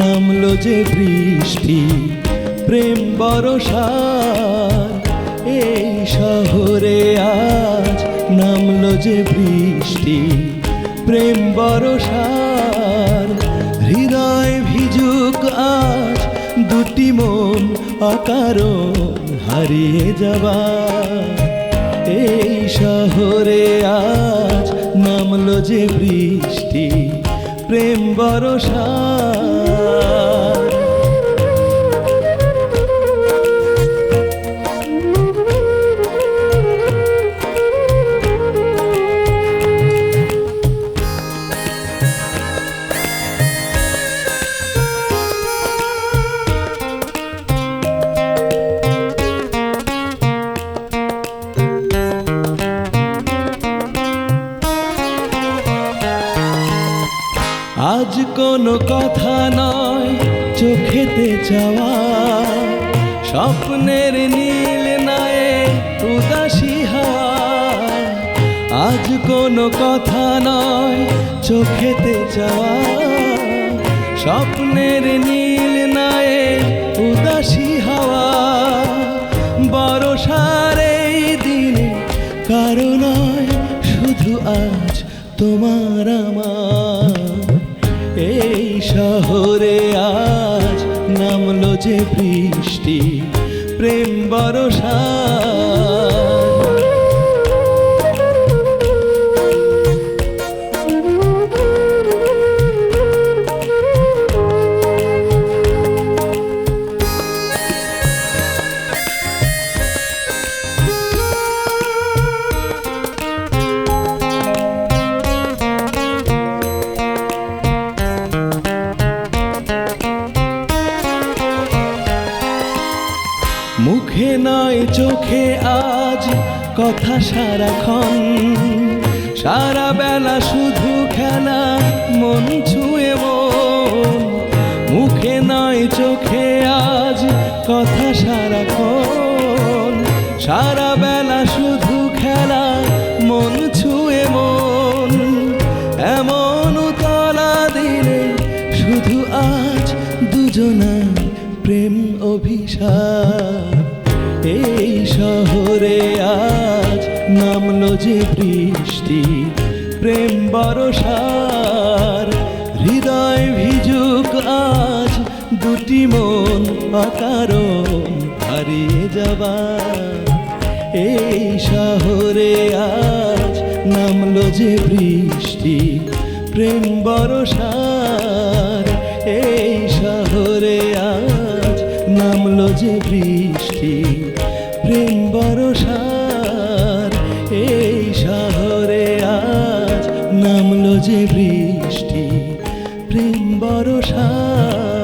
নামলো যে বৃষ্টি, প্রেম বরসার এই শহরে আজ নামলো যে বৃষ্টি, প্রেম বরসার হৃদয় ভিজুক আজ দুটি মন অকারণ হারিয়ে যাবা এই শহরে আজ নামলো যে বৃষ্টি, প্রেম বরসা আজ কোনো কথা নয়, চোখেতে চাওয়া। স্বপ্নের নীল নায়ে উদাসী আজ কোনো কথা নয়, চোখেতে চাওয়া। স্বপ্নের নীল নায়ে উদাসী হাওয়া। বরসার এই দিনে কারও নয়, শুধু আজ তোমার আমার। শহরে আজ নামলো যে বৃষ্টি প্রেম বরসা মুখে নয়, চোখে আজ কথা সারাক্ষণ। সারা বেলা শুধু খেলা, মন ছুঁয়ে মন। মুখে নয়, চোখে আজ কথা সারাক্ষণ। সারা বেলা শুধু খেলা, মন ছুঁয়ে মন। এমন তলা দিলে শুধু আজ প্রেম অভিশাপ। এই শহরে আজ নামলো যে বৃষ্টি, প্রেম বরসার। হৃদয় ভিজুক আজ দুটি মন অকারণ হারিয়ে যাবা এই শহরে আজ নামলো যে বৃষ্টি, প্রেম বরসার। এই শহরে আজ নামলো যে বৃষ্টি প্রেম বরসার এই শহরে আজ নামলো যে বৃষ্টি প্রেম বরসার